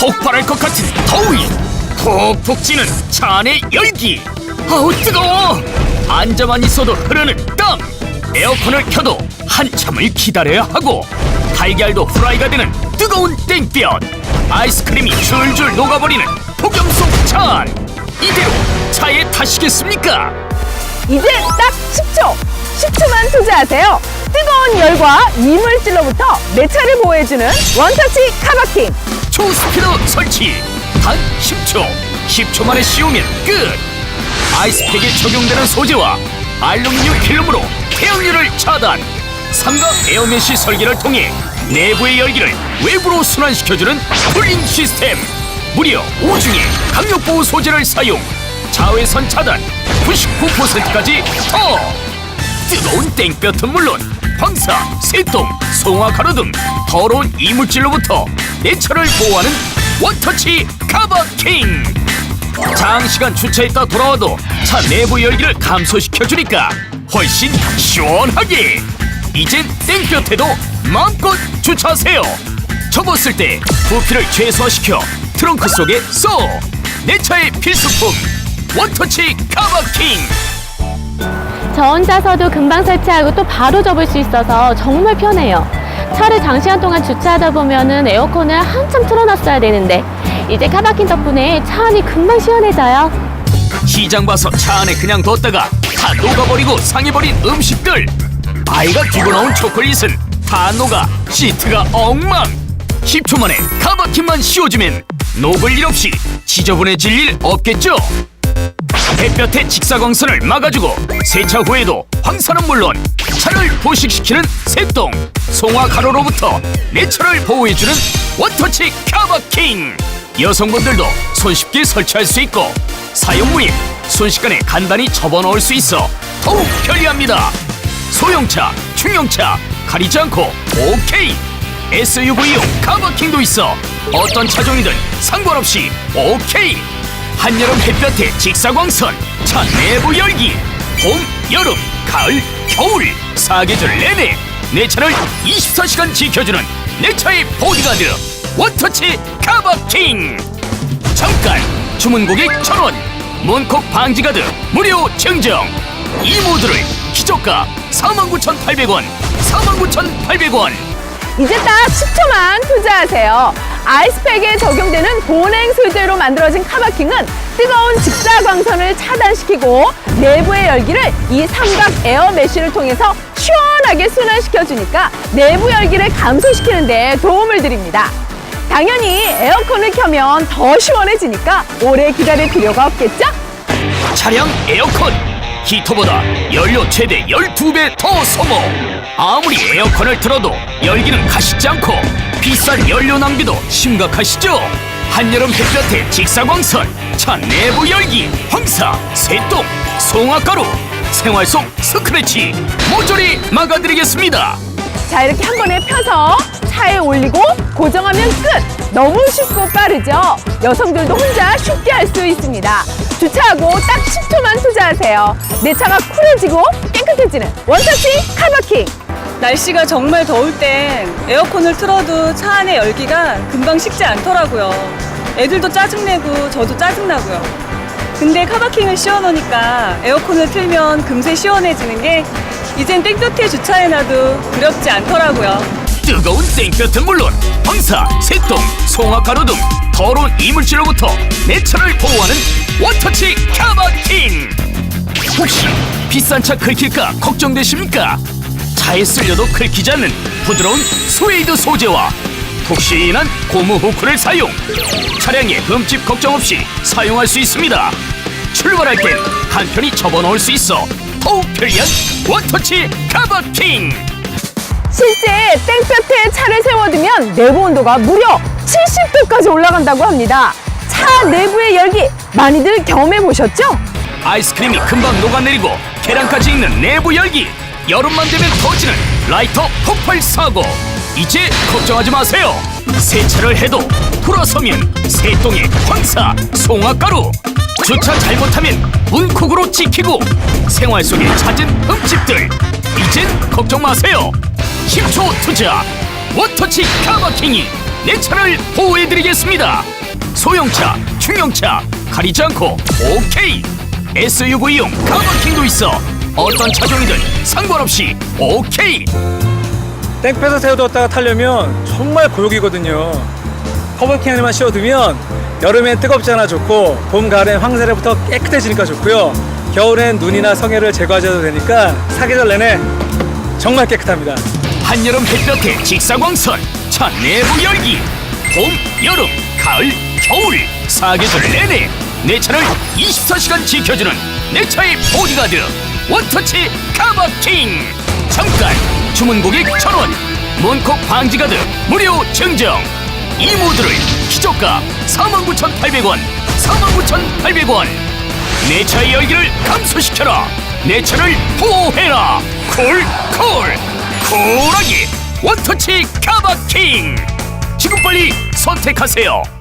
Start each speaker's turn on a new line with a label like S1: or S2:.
S1: 폭발할 것 같은 더위 푹푹 찌는 차 안의 열기 아우 뜨거워 앉아만 있어도 흐르는 땀 에어컨을 켜도 한참을 기다려야 하고 달걀도 프라이가 되는 뜨거운 땡볕 아이스크림이 줄줄 녹아버리는 폭염 속찬 이대로 차에 타시겠습니까?
S2: 이제 딱 10초! 10초만 투자하세요! 뜨거운 열과 이물질로부터 내 차를 보호해주는 원터치 카바킹!
S1: 초스피드 설치. 단 10초. 10초 만에 씌우면 끝. 아이스팩에 적용되는 소재와 알루미늄 필름으로 태양열을 차단. 삼각 에어메시 설계를 통해 내부의 열기를 외부로 순환시켜주는 쿨링 시스템. 무려 5중의 강력보호 소재를 사용. 자외선 차단 99%까지 더. 뜨거운 땡볕은 물론 황사, 새똥, 송화 가루 등 더러운 이물질로부터 내 차를 보호하는 원터치 카바킹. 장시간 주차했다 돌아와도 차 내부 열기를 감소시켜주니까 훨씬 시원하게. 이젠 땡볕에도 마음껏 주차하세요. 접었을 때 부피를 최소화시켜 트렁크 속에 쏙내 차의 필수품 원터치 카바킹
S3: 저 혼자서도 금방 설치하고 또 바로 접을 수 있어서 정말 편해요. 차를 장시간 동안 주차하다 보면은 에어컨을 한참 틀어놨어야 되는데 이제 카바킨 덕분에 차 안이 금방 시원해져요.
S1: 시장 봐서 차 안에 그냥 뒀다가 다 녹아버리고 상해버린 음식들 아이가 들고 나온 초콜릿은 다 녹아 시트가 엉망 10초 만에 카바킨만 씌워주면 녹을 일 없이 지저분해질 일 없겠죠 햇볕의 직사광선을 막아주고 세차 후에도 황사는 물론 차를 보식시키는 새똥 송화 가루로부터 내 차를 보호해주는 원터치 카바킹. 여성분들도 손쉽게 설치할 수 있고 사용 후에 순식간에 간단히 접어넣을 수 있어 더욱 편리합니다. 소형차, 중형차 가리지 않고 오케이. SUV용 카바킹도 있어 어떤 차종이든 상관없이 오케이 한여름 햇볕에 직사광선 차 내부 열기 봄, 여름, 가을, 겨울 사계절 내내 내 차를 24시간 지켜주는 내 차의 보디가드 원터치 카바킹. 잠깐 주문 고객 천원 문콕 방지 가드 무료 증정. 이 모드를 기저가 49,800원 49,800원.
S2: 이제 딱 10초만 투자하세요. 아이스팩에 적용되는 보냉 소재로 만들어진 카바킹은 뜨거운 직사광선을 차단시키고 내부의 열기를 이 삼각 에어 메쉬를 통해서 시원하게 순환시켜주니까 내부 열기를 감소시키는 데 도움을 드립니다. 당연히 에어컨을 켜면 더 시원해지니까 오래 기다릴 필요가 없겠죠?
S1: 차량 에어컨 히터보다 연료 최대 12배 더 소모 아무리 에어컨을 틀어도 열기는 가시지 않고 비싼 연료 낭비도 심각하시죠 한여름 햇볕에 직사광선 차 내부 열기 황사 새똥 송화가루 생활 속 스크래치 모조리 막아드리겠습니다
S2: 자 이렇게 한 번에 펴서 차에 올리고 고정하면 끝! 너무 쉽고 빠르죠? 여성들도 혼자 쉽게 할 수 있습니다. 주차하고 딱 10초만 투자하세요. 내 차가 쿨해지고 깨끗해지는 원터치 카바킹!
S4: 날씨가 정말 더울 땐 에어컨을 틀어도 차 안의 열기가 금방 식지 않더라고요. 애들도 짜증내고 저도 짜증나고요. 근데 카바킹을 씌워놓으니까 에어컨을 틀면 금세 시원해지는 게 이젠 땡볕에 주차해놔도 두렵지 않더라고요.
S1: 뜨거운 땡볕은 물론 황사, 새똥, 송화가루 등 더러운 이물질로부터 내 차를 보호하는 원터치 카바킹 혹시 비싼 차 긁힐까 걱정되십니까? 차에 쓸려도 긁히지 않는 부드러운 스웨이드 소재와 푹신한 고무 후크를 사용 차량에 흠집 걱정 없이 사용할 수 있습니다 출발할 땐 간편히 접어넣을 수 있어 더욱 편리한 원터치 카바킹
S2: 실제 땡볕에 차를 세워두면 내부 온도가 무려 70도까지 올라간다고 합니다. 차 내부의 열기 많이들 경험해 보셨죠?
S1: 아이스크림이 금방 녹아내리고 계량까지 있는 내부 열기 여름만 되면 터지는 라이터 폭발 사고 이제 걱정하지 마세요 세차를 해도 돌아서면 새똥의 황사 송화가루 주차 잘못하면 문콕으로 찍히고 생활 속에 잦은 흠집들 이젠 걱정 마세요 10초 투자 워터치 카바킹이 내 차를 보호해드리겠습니다. 소형차, 중형차 가리지 않고 오케이. SUV용 카바킹도 있어. 어떤 차종이든 상관없이 오케이.
S5: 땡볕에 세워뒀다가 타려면 정말 고역이거든요. 커버킹 안에만 씌워두면 여름엔 뜨겁잖아 좋고 봄, 가을엔 황사래부터 깨끗해지니까 좋고요. 겨울엔 눈이나 성에를 제거하셔도 되니까 사계절 내내 정말 깨끗합니다.
S1: 한여름 햇볕에 직사광선 차 내부 열기 봄, 여름, 가을, 겨울 사계절 내내 내 차를 24시간 지켜주는 내 차의 보디가드 원터치 카바킹 잠깐 주문 고객 천원 문콕 방지 가드 무료 증정! 이 모드를 기저가 49,800원 49,800원! 내 차의 열기를 감소시켜라! 내 차를 보호해라! 쿨쿨 쿨하게 원터치 카바킹 지금 빨리 선택하세요